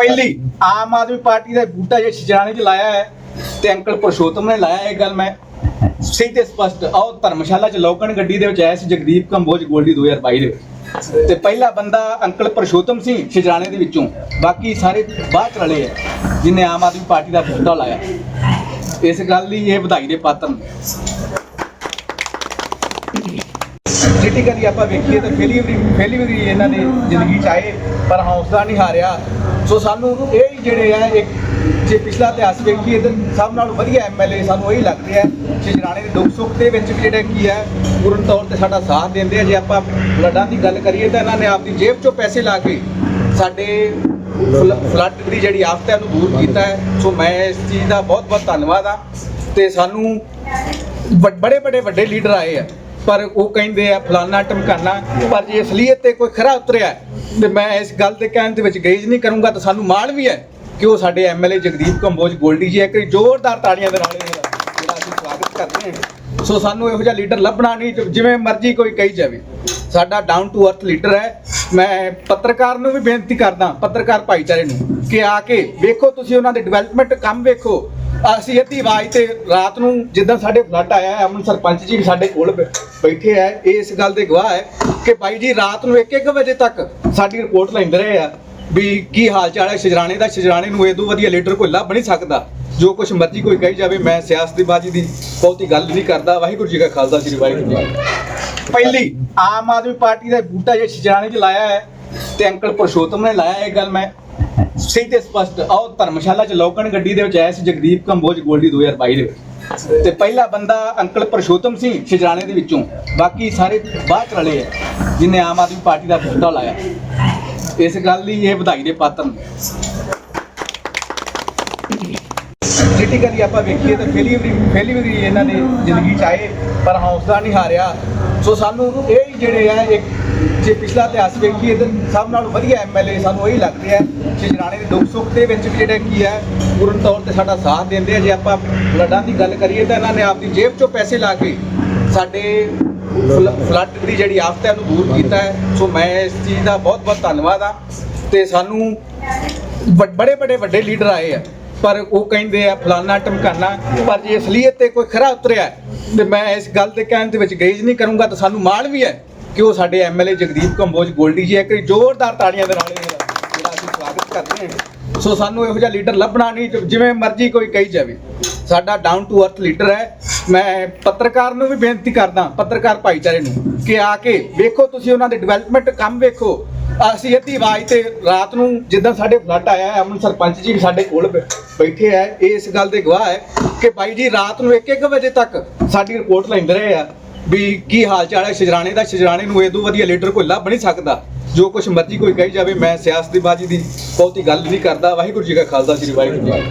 ਪਹਿਲੀ ਆਮ ਆਦਮੀ ਪਾਰਟੀ ਦਾ ਬੂਟਾ ਜੇ ਛਿਜਾਣੇ ਚ ਲਾਇਆ ਹੈ ਤੇ ਅੰਕਲ ਪੁਰਸ਼ੋਤਮ ਨੇ ਲਾਇਆ ਇਹ ਗੱਲ ਮੈਂ ਸਹੀ ਤੇ ਸਪਸ਼ਟ, ਆਓ ਧਰਮਸ਼ਾਲਾ ਚ ਲੋਕਣ ਗੱਡੀ ਦੇ ਵਿੱਚ ਆਇਆ ਸੀ ਜਗਦੀਪ ਕੰਬੋਜ ਗੋਲਡੀ 2022 ਦੇ ਵਿੱਚ। ਤੇ ਪਹਿਲਾ ਬੰਦਾ ਅੰਕਲ ਪਰਸ਼ੋਤਮ ਸਿੰਘ ਛਿਜਾਣੇ ਦੇ ਵਿੱਚੋਂ, ਬਾਕੀ ਸਾਰੇ ਬਾਅਦ ਚ ਰਲੇ ਆ ਜਿਨੇ ਆਮ ਆਦਮੀ ਪਾਰਟੀ ਦਾ ਬੂਟਾ ਲਾਇਆ। ਇਸ ਗੱਲ ਲਈ ਇਹ ਵਧਾਈ ਦੇ ਪਾਤਰ ਨੇ। ਕ੍ਰਿਟੀਕਲੀ ਆਪਾਂ ਵੇਖੀਏ ਤਾਂ ਫੇਲਿਅਰ ਵੀ ਵੀ ਇਹਨਾਂ ਨੇ ਜ਼ਿੰਦਗੀ ਚ ਆਏ, ਪਰ ਹੌਸਲਾ ਨਹੀਂ ਹਾਰਿਆ। ਸੋ ਸਾਨੂੰ ਇਹ ਜਿਹੜੇ ਆ, ਇੱਕ ਜੇ ਪਿਛਲਾ ਇਤਿਹਾਸ ਵੇਖੀਏ ਤਾਂ ਸਭ ਨਾਲੋਂ ਵਧੀਆ ਐਮਐਲਏ ਸਾਨੂੰ ਇਹੀ ਲੱਗਦੇ ਆ। ਸ਼ਿਜਰਾਣੇ ਦੇ ਦੁੱਖ ਸੁੱਖ ਦੇ ਵਿੱਚ ਵੀ ਜਿਹੜੇ ਕੀ ਹੈ ਪੂਰਨ ਤੌਰ ਤੇ ਸਾਡਾ ਸਾਥ ਦਿੰਦੇ ਆ। ਜੇ ਆਪਾਂ ਫਲੱਡਾਂ ਦੀ ਗੱਲ ਕਰੀਏ ਤਾਂ ਇਹਨਾਂ ਨੇ ਆਪਦੀ ਜੇਬ ਚੋਂ ਪੈਸੇ ਲਾ ਕੇ ਸਾਡੇ ਫਲ- ਫਲੱਡ ਦੀ ਜਿਹੜੀ ਆਫਤ ਹੈ ਉਹਨੂੰ ਦੂਰ ਕੀਤਾ ਹੈ। ਸੋ ਮੈਂ ਇਸ ਚੀਜ਼ ਦਾ ਬਹੁਤ ਬਹੁਤ ਧੰਨਵਾਦ ਆ। ਤੇ ਸਾਨੂੰ ਬੜੇ ਬੜੇ ਵੱਡੇ ਲੀਡਰ ਆਏ ਆ। ਪਰ ਉਹ ਕਹਿੰਦੇ ਆ ਫਲਾਨਾ ਟਮਕਾਨਾ ਪਰ ਜੇ ਅਸਲੀਅਤ ਤੇ ਕੋਈ ਖਰਾ ਉਤਰਿਆ ਹੈ, ਤੇ ਮੈਂ ਇਸ ਗੱਲ ਦੇ ਕਹਿਣ ਦੇ ਵਿੱਚ ਗਰੇਜ਼ ਨਹੀਂ ਕਰੂੰਗਾ ਤਾਂ ਸਾਨੂੰ ਮਾਣ ਵੀ ਹੈ ਕਿ ਉਹ ਸਾਡੇ ਐਮਐਲਏ ਜਗਦੀਪ ਕੰਬੋਜ ਗੋਲਡੀ ਜੀ ਇੱਕ ਵਾਰੀ ਜ਼ੋਰਦਾਰ ਤਾੜੀਆਂ ਦੇ ਨਾਲ ਇਹਦਾ ਜਿਹੜਾ ਅਸੀਂ ਸਵਾਗਤ ਕਰਦੇ ਹਾਂ। ਸੋ ਸਾਨੂੰ ਇਹੋ ਜਿਹਾ ਲੀਡਰ ਲੱਭਣਾ ਨਹੀਂ ਜੋ ਜਿਵੇਂ ਮਰਜ਼ੀ ਕੋਈ ਕਹੀ ਜਾਵੇ। ਸਾਡਾ ਡਾਊਨ ਟੂ ਅਰਥ ਲੀਡਰ ਹੈ। ਮੈਂ ਪੱਤਰਕਾਰ ਨੂੰ ਵੀ ਬੇਨਤੀ ਕਰਦਾ ਪੱਤਰਕਾਰ ਭਾਈਚਾਰੇ ਨੂੰ ਕਿ ਆ ਕੇ ਵੇਖੋ ਤੁਸੀਂ ਉਹਨਾਂ ਦੇ ਡਿਵੈਲਪਮੈਂਟ ਕੰਮ ਵੇਖੋ। ਅਸੀਂ ਅੱਧੀ ਆਵਾਜ਼ ਤੇ ਰਾਤ ਨੂੰ ਜਿੱਦਾਂ ਸਾਡੇ ਫਲੱਡ ਆਇਆ ਹੈ, ਅਮਨ ਸਰਪੰਚ ਜੀ ਸਾਡੇ ਕੋਲ ਬੈ- ਬੈਠੇ ਆ ਇਹ ਇਸ ਗੱਲ ਦੇ ਗਵਾਹ ਹੈ ਕਿ ਬਾਈ ਜੀ ਰਾਤ ਨੂੰ 1-1 ਵਜੇ ਤੱਕ ਸਾਡੀ ਰਿਪੋਰਟ ਲੈਂਦੇ ਰਹੇ ਆ ਵੀ ਕੀ ਹਾਲ ਚਾਲ ਹੈ ਸ਼ਜਰਾਣੇ ਦਾ ਸ਼ਜਰਾਣੇ ਨੂੰ ਇਹ ਤੋਂ ਵਧੀਆ ਲੀਡਰ ਕੋਈ ਲੱਭ ਨਹੀਂ ਸਕਦਾ ਜੋ ਕੁਛ ਮਰਜ਼ੀ ਕੋਈ ਕਹੀ ਜਾਵੇ ਮੈਂ ਸਿਆਸਤਬਾਜ਼ੀ ਦੀ ਬਹੁਤੀ ਗੱਲ ਨਹੀਂ ਕਰਦਾ ਵਾਹਿਗੁਰੂ ਜੀ ਕਾ ਖਾਲਸਾ ਸ੍ਰੀ ਵਾਹਿਗੁਰੂ ਜੀ ਕੀ ਫਤਿਹ। ਪਹਿਲੀ ਆਮ ਆਦਮੀ ਪਾਰਟੀ ਦਾ ਬੂਟਾ ਜੇ ਸ਼ਜਰਾਣੇ ਚ ਲਾਇਆ ਹੈ ਤੇ ਅੰਕਲ ਪੁਰਸ਼ੋਤਮ ਨੇ ਲਾਇਆ ਇਹ ਗੱਲ ਮੈਂ ਸਹੀ ਤੇ ਸਪਸ਼ਟ, ਆਓ ਧਰਮਸ਼ਾਲਾ ਚ ਲੋਕਣ ਗੱਡੀ ਦੇ ਵਿੱਚ ਆਇਆ ਸੀ ਜਗਦੀਪ ਕੰਬੋਜ ਗੋਲਡੀ 2022 ਦੇ ਵਿੱਚ। ਤੇ ਪਹਿਲਾ ਬੰਦਾ ਅੰਕਲ ਪੁਰਸ਼ੋਤਮ ਸਿੰਘ ਛਿਜਰਾਣੇ ਦੇ ਵਿੱਚੋਂ, ਬਾਕੀ ਸਾਰੇ ਬਾਅਦ ਚ ਆ, ਜਿਨੇ ਆਮ ਆਦਮੀ ਪਾਰਟੀ ਦਾ ਬੂਟਾ ਲਾਇਆ। ਇਸ ਗੱਲ ਲਈ ਇਹ ਵਧਾਈ ਦੇ ਪਾਤਰ ਨੇ। ਕ੍ਰਿਟੀਕਲੀ ਆਪਾਂ ਵੇਖੀਏ ਤਾਂ ਫੇਲਿਅਰ ਵੀ ਇਹਨਾਂ ਨੇ ਜ਼ਿੰਦਗੀ ਚ ਆਏ, ਪਰ ਹੌਸਲਾ ਨਹੀਂ ਹਾਰਿਆ। ਸੋ ਸਾਨੂੰ ਇਹ ਜਿਹੜੇ ਆ, ਇੱਕ ਜੇ ਪਿਛਲਾ ਇਤਿਹਾਸ ਵੇਖੀਏ ਤਾਂ ਸਭ ਨਾਲੋਂ ਵਧੀਆ ਐਮਐਲਏ ਸਾਨੂੰ ਇਹੀ ਲੱਗਦੇ ਆ ਸ਼ਿਜਰਾਣੇ ਦੇ ਦੁੱਖ ਸੁੱਖ ਦੇ ਵਿੱਚ ਵੀ ਜਿਹੜੇ ਕੀ ਹੈ ਪੂਰਨ ਤੌਰ ਤੇ ਸਾਡਾ ਸਾਥ ਦਿੰਦੇ ਆ। ਜੇ ਆਪਾਂ ਫਲੱਡਾਂ ਦੀ ਗੱਲ ਕਰੀਏ ਤਾਂ ਇਹਨਾਂ ਨੇ ਆਪਦੀ ਜੇਬ ਚੋਂ ਪੈਸੇ ਲਾ ਕੇ ਸਾਡੇ ਫਲ- ਫਲੱਡ ਦੀ ਜਿਹੜੀ ਆਫਤ ਹੈ ਉਹਨੂੰ ਦੂਰ ਕੀਤਾ ਹੈ। ਸੋ ਮੈਂ ਇਸ ਚੀਜ਼ ਦਾ ਬਹੁਤ ਬਹੁਤ ਧੰਨਵਾਦ ਆ ਤੇ ਸਾਨੂੰ ਬੜੇ ਬੜੇ ਵੱਡੇ ਲੀਡਰ ਆਏ ਆ। ਪਰ ਉਹ ਕਹਿੰਦੇ ਆ ਫਲਾਨਾ ਟਮਕਾਨਾ ਪਰ ਜੇ ਅਸਲੀਅਤ ਤੇ ਕੋਈ ਖਰਾ ਉਤਰਿਆ ਹੈ, ਤੇ ਮੈਂ ਇਸ ਗੱਲ ਦੇ ਕਹਿਣ ਦੇ ਵਿੱਚ ਗੇਜ ਨਹੀਂ ਕਰੂੰਗਾ ਤਾਂ ਸਾਨੂੰ ਮਾਣ ਵੀ ਹੈ। ਕਿ ਉਹ ਸਾਡੇ ਐਮਐਲਏ ਜਗਦੀਪ ਕੰਬੋਜ ਗੋਲਡੀ ਜੀ ਇੱਕ ਵਾਰੀ ਜ਼ੋਰਦਾਰ ਤਾੜੀਆਂ ਦੇ ਨਾਲ ਜਿਹੜਾ ਅਸੀਂ ਸਵਾਗਤ ਕਰਦੇ ਹਾਂ। ਸੋ ਸਾਨੂੰ ਇਹੋ ਜਿਹਾ ਲੀਡਰ ਲੱਭਣਾ ਨਹੀਂ ਜਿਵੇਂ ਮਰਜ਼ੀ ਕੋਈ ਕਹੀ ਜਾਵੇ। ਸਾਡਾ ਡਾਊਨ ਟੂ ਅਰਥ ਲੀਡਰ ਹੈ। ਮੈਂ ਪੱਤਰਕਾਰ ਨੂੰ ਵੀ ਬੇਨਤੀ ਕਰਦਾ ਪੱਤਰਕਾਰ ਭਾਈਚਾਰੇ ਨੂੰ ਕਿ ਆ ਕੇ ਵੇਖੋ ਤੁਸੀਂ ਉਹਨਾਂ ਦੇ ਡਿਵੈਲਪਮੈਂਟ ਕੰਮ ਵੇਖੋ। ਅਸੀਂ ਅੱਧੀ ਆਵਾਜ਼ ਤੇ ਰਾਤ ਨੂੰ ਜਿੱਦਾਂ ਸਾਡੇ ਫਲੱਡ ਆਇਆ ਹੈ, ਅਮਨ ਸਰਪੰਚ ਜੀ ਵੀ ਸਾਡੇ ਕੋਲ ਬੈ- ਬੈਠੇ ਆ ਇਹ ਇਸ ਗੱਲ ਦੇ ਗਵਾਹ ਹੈ ਕਿ ਬਾਈ ਜੀ ਰਾਤ ਨੂੰ 1-1 ਵਜੇ ਤੱਕ ਸਾਡੀ ਰਿਪੋਰਟ ਲੈਂਦੇ ਰਹੇ ਆ। ਵੀ ਕੀ ਹਾਲ ਚਾਲ ਹੈ? ਸ਼ਜਰਾਣੇ ਦਾ ਸ਼ਜਰਾਣੇ ਨੂੰ ਇਹ ਤੋਂ ਵਧੀਆ ਲੀਡਰ ਕੋਈ ਲੱਭ ਨਹੀਂ ਸਕਦਾ। ਜੋ ਕੁਛ ਮਰਜ਼ੀ ਕੋਈ ਕਹੀ ਜਾਵੇ, ਮੈਂ ਸਿਆਸਤ ਦੀ ਬਾਜੀ ਦੀ ਬਹੁਤੀ ਗੱਲ ਨਹੀਂ ਕਰਦਾ। ਵਾਹਿਗੁਰੂ ਜੀ ਕਾ ਖਾਲਸਾ, ਸ੍ਰੀ ਵਾਹਿਗੁਰੂ ਜੀ